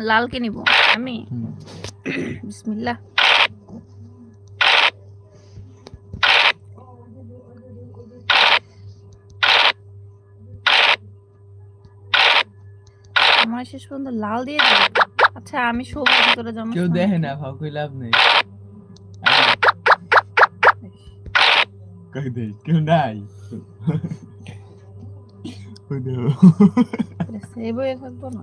লাল কে নিব। আমি। বিসমিল্লাহ। আমার শেষ পর্যন্ত লাল দিয়ে দিল আচ্ছা আমি সবুজ ভিতরে জমা কেউ দেখে না ভাও কই লাভ নেই। কই দে কেউ নাই? থাকব না?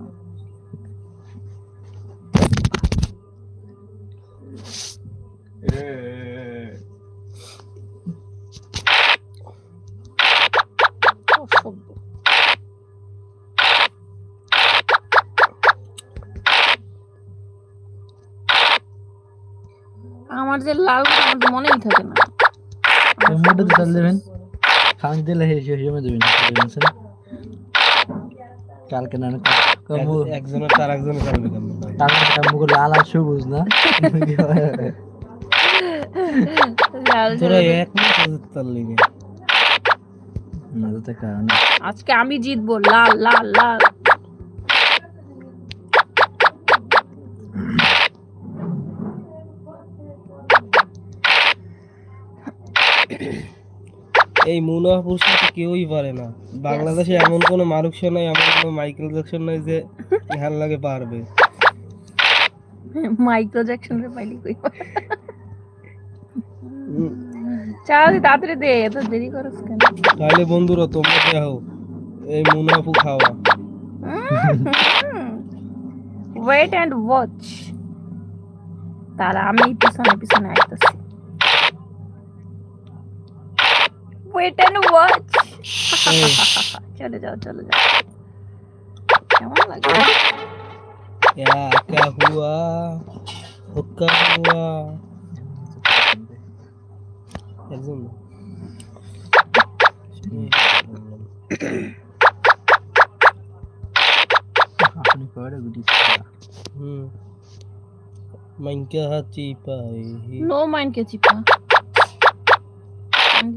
আমার যে লাল আমার মনেই থাকে না। মোটে তো চাল দেবেন। খাওয়ান দিলে হে সে জমে দেবেন কালকে না একজনের লাল আর সবুজ না? আজকে আমি জিতবো লাল লাল লাল। এই মুনাফুর সাথে কেউই পারে না। বাংলাদেশে এমন কোনো শো নাই এমন কোনো মাইকেল জ্যাকসন নাই যে ইহার লাগে পারবে। মাইক্রো জ্যাকসন রে পাইলি কই? চাল তাড়াতাড়ি দে এত দেরি করছ কেন? তাহলে বন্ধুরা তোমরা দেখো এই মুনাফু খাওয়া। ওয়েট এন্ড ওয়াচ তারা আমি পিছনে পিছনে আইতাছি। ওয়েট এন্ড ওয়াচ চলে যাও চলে যাও কেমন লাগে क्या क्या हुआ हुक्का हुआ একজন না। আপনি করে গুটি হুম মাইনকা হাচি পাই নো মাইন্ড কে চিপা আমি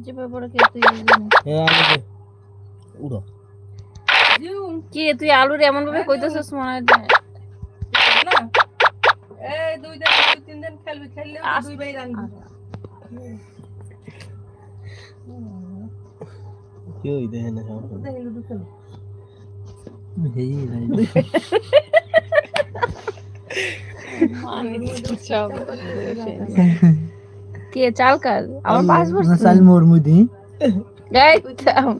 চিপা পড়ে কে তুই জানিস। আমি দে। উড়ো। কে তুই আলুর এমন ভাবে কইতেছস মনে হয় যে কেউই দেখে না সব। হেই নাই কে চাল কার আমার পাঁচ না বছর চাল মোর মুদি এই থাম।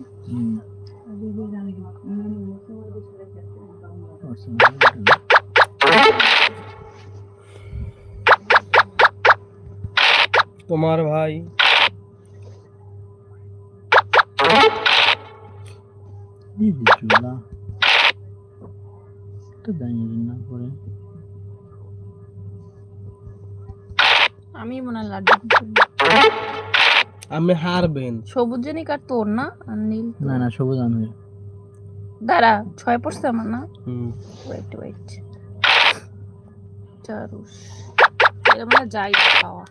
তোমার ভাই এই যে চুলা তো দাঁড়িয়ে না করে আমি মনে হয় লাড্ডু আমি হারবেন। সবুজ জানি কার তোর না? আর নীল না না সবুজ আমি দাঁড়া ছয় পড়ছে আমার না? হুম। ওয়েট ওয়েট চারুস। এটা মানে যাই খাওয়া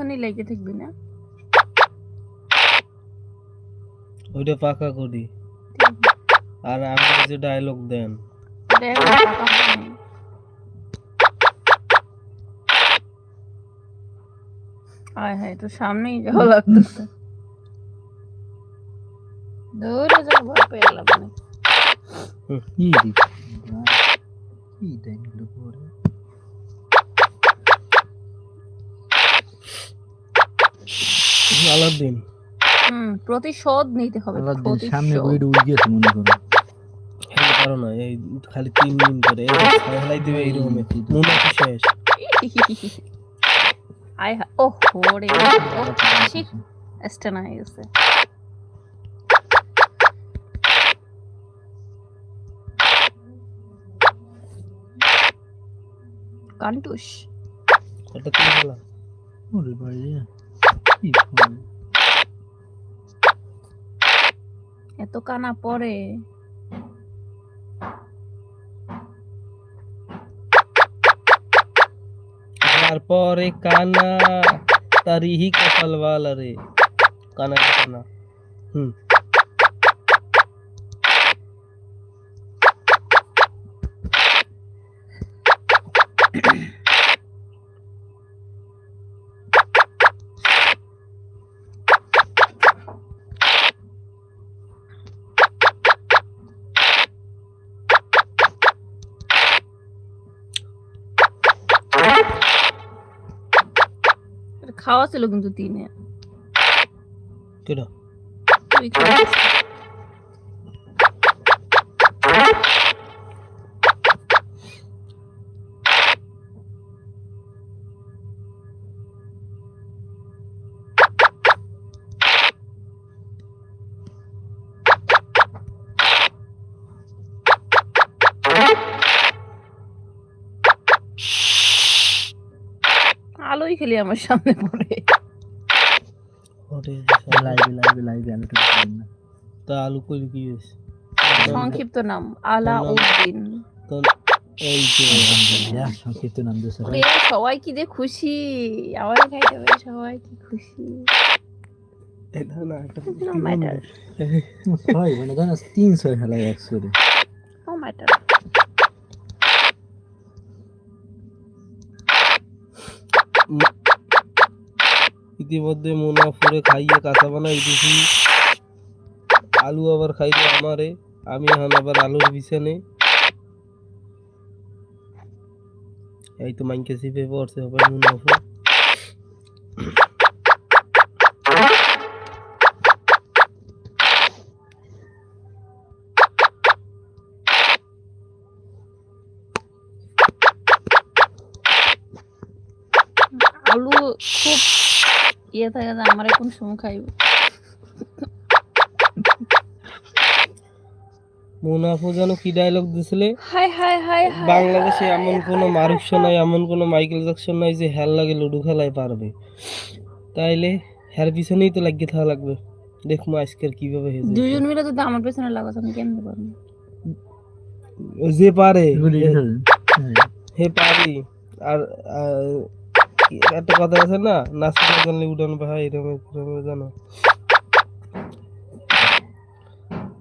পিছনে লেগে থাকবি না। ওইটা পাকা করি। আর আপনি যে ডায়লগ দেন। হয়। আয় হায় তো সামনেই যাওয়া লাগতেছে। দৌড়ে যা ভয় পেয়ে গেলাম কি দি কি দেন করে? আলাদিন। হুম প্রতিশোধ নিতে হবে আল্লাহ দিন সামনে। বইটা উড়ে গেছে মনে করো। খেলতে পারো না এই খালি তিন দিন করে এই খেলাই দিবে এইরকম মুনাফু শেষ। আয় হায় ও রে ও ঠিক স্টেন হয়ে গেছে কান্টুস। এটা কি বলা ওরে বাড়ি কি? এত কানা পরে। তারপরে কানা তারিহি কপালওয়ালা রে। কানা কানা। হুম। খাওয়া ছিল কিন্তু তিনে। কেডা? খাওয়াছিস। খেলি আমার সামনে পড়ে। What is লাইভে লাইভে লাইভে আমি না। তা আলু কইলে কি হয়েছে? সংক্ষিপ্ত নাম আলা উদ্দিন। এই যে সংক্ষিপ্ত নাম সবাই। কি যে খুশি। আমার খাইতে হবে সবাই কি খুশি। এটা না একটা No হয় মানে জানো তিন খেলায় একশো রে। ইতিমধ্যে মুনাফুরে খাইয়ে কাঁচা বানাই দিছি। আলু আবার খাইলে আমারে, আমি এখন আবার আলুর বিছানে। এই তো মাইকে সিপে পড়ছে হবে মুনাফু ইয়ে থাকে যে আমার কোন সময় খাইব। মুনাফু যেন কি ডায়লগ দিছিলে? হাই হাই হাই হাই বাংলাদেশে এমন কোনো মারুফ নাই এমন কোনো মাইকেল জ্যাকসন নাই যে হেল লাগে লুডু খেলায় পারবে। তাইলে হের পিছনেই তো লাগিয়ে থাকা লাগবে। দেখব আজকের কীভাবে হয়েছে। দুজন মিলে যদি আমার পেছনে লাগাতো আমি কেমনে পারব? যে পারে। হে পারি। আর একটা কথা আছে না নাচতে না জানলে উড়ান ভাই এরকম এরকম জানো?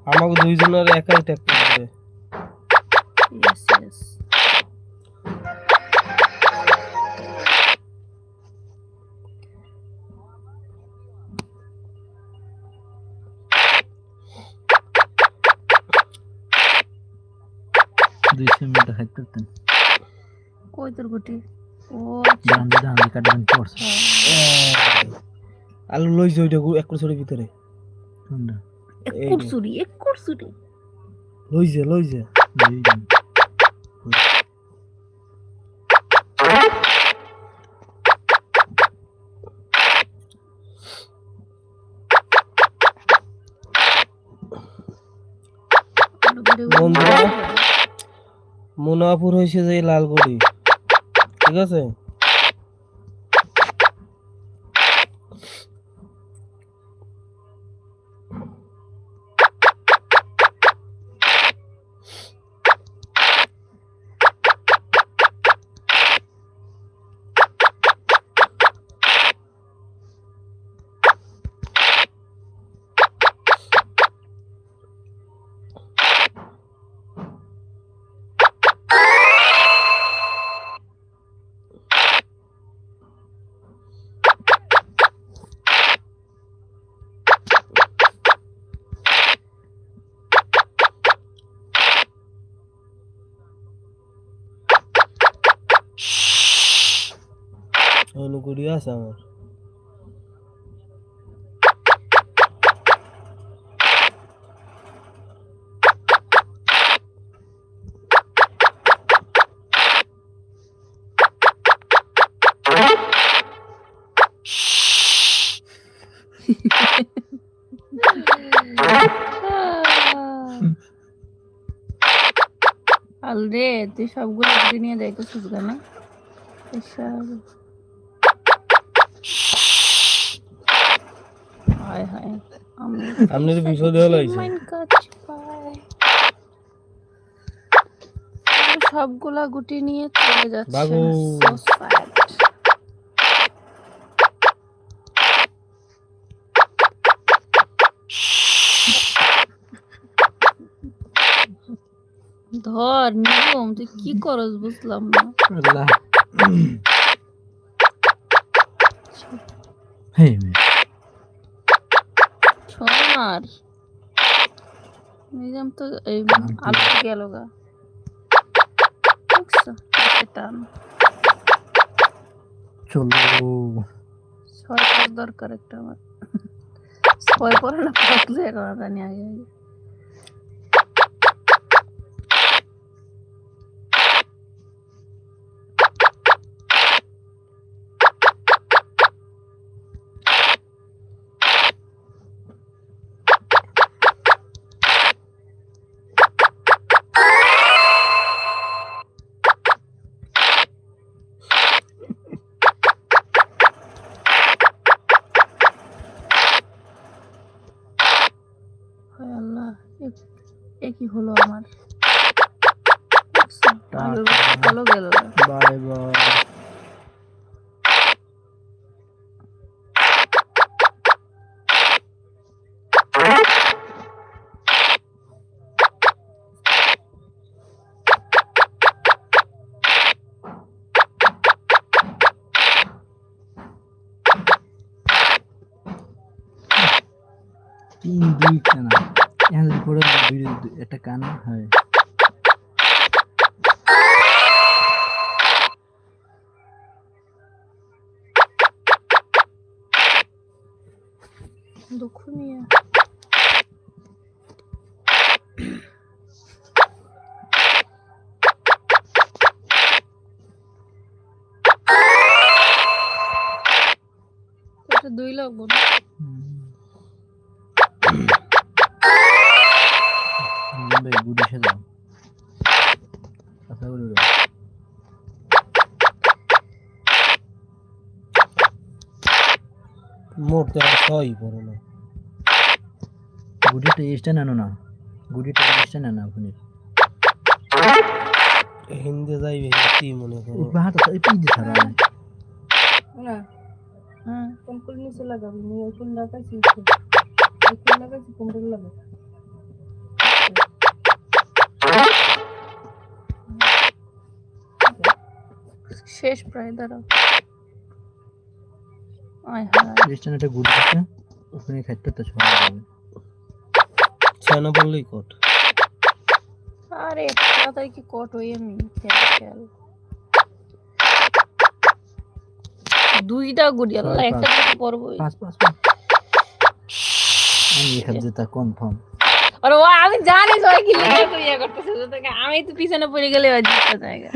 আমাকে দুইজনের একাই থাকতে হবে। দুইশো মিনিট খাইতে পারতেন কই তোর গুটি? দিয়ে কাটবেন পড়ছে আলু লইছে ওইটা এক করে ভিতরে। কোনটা? এক এক মুনাফুর হয়েছে যে লালগুড়ি। ঠিক আছে? আছে আমার আল রে তুই সবগুলো নিয়ে দেখতেছিস কেন আমি আপনার বিপদে হলো সবগুলা গুটি নিয়ে চলে যাচ্ছে। ধর নিয়ম তুই কি করস বুঝলাম না। আল্লাহ। সোনার নিজাম তো এই আলু গেল গা। টান চলো। ছয় দরকার একটা আমার। ছয় পরে না পাঁচ জায়গা জানি আগে আগে। আল্লাহ এ- এ কি হলো আমার? ভালো গেল। বাই বাই তিন দুই দুই দুই- একটা কানা হয়। এটা দুই লাগবো না? মরতে আর সহই পড়ে না গুডিটা এসটা নেনো না। গুডিটা এসটা নেন আপনি। হিন্দি যাইবে কি মনে করো। বাহাটা তো এই পিজ ছাড়া না। না হ্যাঁ কম্পুল নিচে লাগাবি নিয়ে লাগাইছি লাগাইছি কম্পুল লাগা শেষ প্রায় দাঁড়াও। এসটা একটা গুড আছে। ওখানে খাইতে তো সবাই যাবে ছয় না পড়লেই কট আরে তাড়াতাড়ি কি কট হয়ে আমি খেয়াল খেয়াল। দুইটা গুড়ি আল্লাহ একটা তো পড়বই পাঁচ পাঁচ আমি এখানে যেটা কনফার্ম আরে ও আমি জানি সবাই কি লিখে তো ইয়ে করতেছে আমি তো পিছনে পড়ে গেলে জিততে জায়গা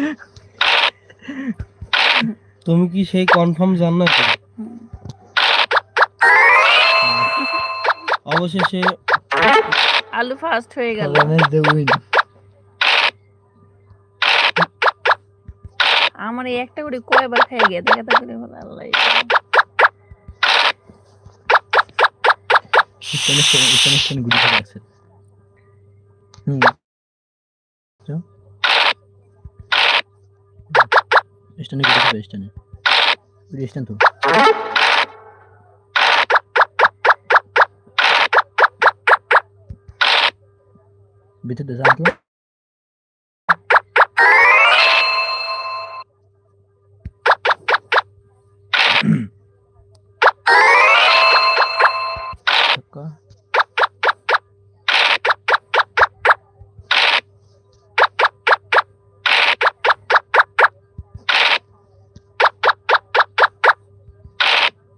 তুমি কি সেই কনফার্ম জান না অবশেষে আলু ফার্স্ট হয়ে গেল। আমার এই একটা করে কয়বার খেয়ে গিয়ে দেখা তা করে আল্লাহ স্টেন স্টেন স্টেন স্টেন গুড করে আছে হুম চো স্টেনে গুড করে স্টেনে গুড স্টেন তো ভিতরে যা তো ছক্কা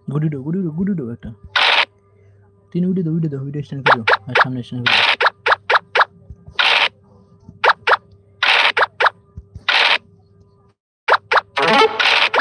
গুডি দো গুডি দো গুডি দো একটা তিন উডি দো উডি দো উডি স্ট্যান্ড করো আর সামনে স্ট্যান্ড করো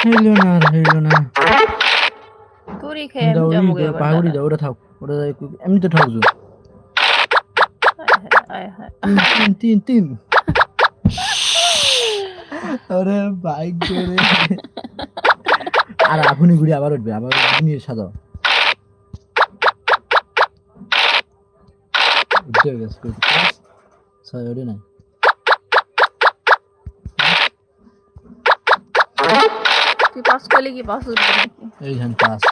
হইল না আর হইল না। তুরি খেয়ে আমি যাব দাও, দাও ওটা থাক ওটা এমনি তো ঠাকছো তিন তিন তিন তিন। আরে বাইক করে আর এখনই ঘুরে আবার উঠবে আবার নিয়ে সাজাও। উঠতে গেছে পাঁচ ছয় ওঠে নাই তুই পাস করলে কি পাস উঠবে এইখান পাঁচ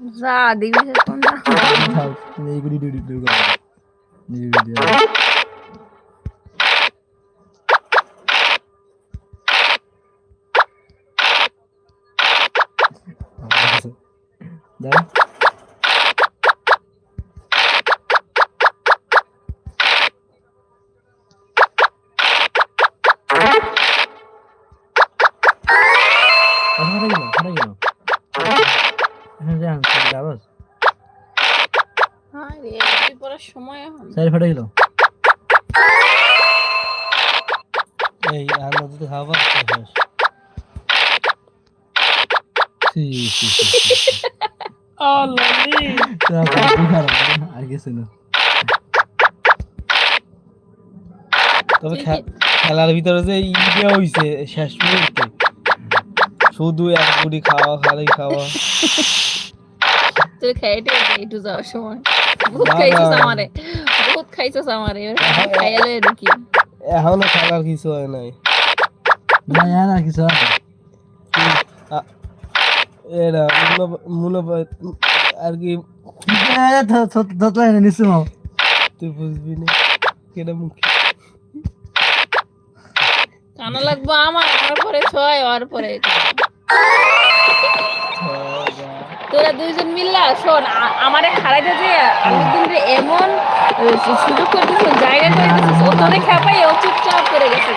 যা দেখবি সে কোনটা এইগুলি ডিউটি ডিউটি ডিউটি দিয়ে সময় এখন? চারি ফাটা গেল। এই আর নদী তো খাবার শেষ সি সি সি আল্লাহ আর কিছু না। তবে খেলার ভিতরে যে ইয়ে হইছে শেষ মুহূর্তে। শুধু এক গুড়ি খাওয়া খালি খাওয়া। তুই খেয়ে একটু যাওয়ার সময়। বহুত খাইছিস আমারে বহুত খাইছিস আমারে খাইয়ালে ঢুকি এখনও খেলার কিছু হয় নাই। না কিছু এরা মনে মনে আর কি? ধত এনে নিছো তুই বুঝবি না? কেটা মুখ? কানা লাগবো আমার আমার পরে ছয় ওর পরে। তোরা দুইজন মিল্লা, শোন আমারে খারাইতে যে আমি যে এমন সুযোগ করে দিছিস জায়গা করে দিছিস ও তোরে খেপাই ও চুপচাপ করে গেছে।